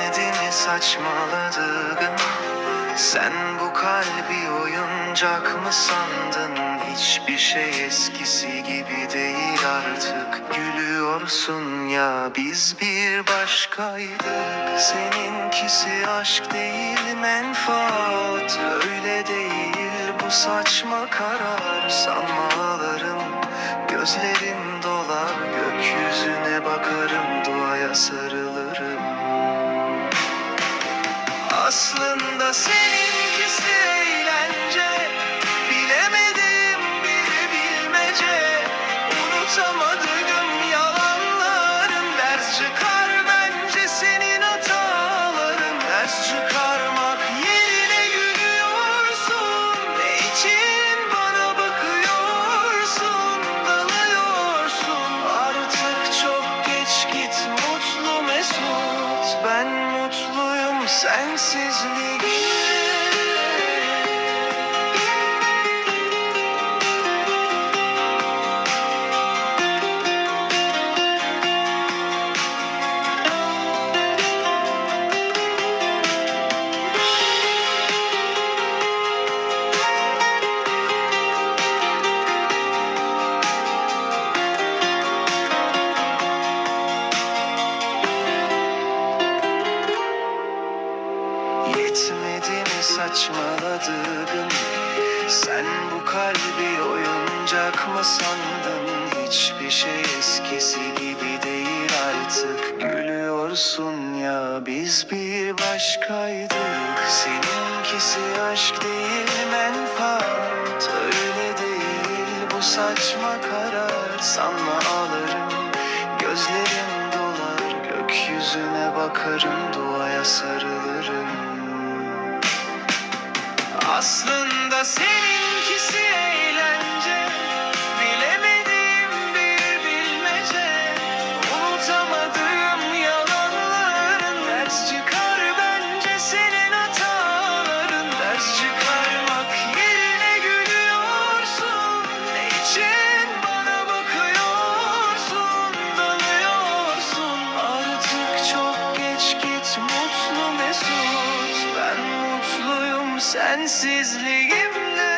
Yetmedi mi saçmaladığın Sen bu kalbi oyuncak mı sandın? Hiçbir şey eskisi gibi değil artık. Gülüyorsun ya biz bir başkaydık. Seninkisi aşk değil menfaat. Öyle değil bu saçma karar. Sanma ağlarım Gözlerim Aslında sensiz ligiyor saçmaladığın Sen bu kalbi oyuncak mı sandın? Hiçbir şey eskisi gibi değil artık. Gülüyorsun ya biz bir başkaydık. Seninkisi aşk değil menfaat. Öyle değil bu saçma karar. Sanma ağlarım gözlerim dolar. Gökyüzüne bakarım duaya sarılırım aslında seninkisi sensizliğimle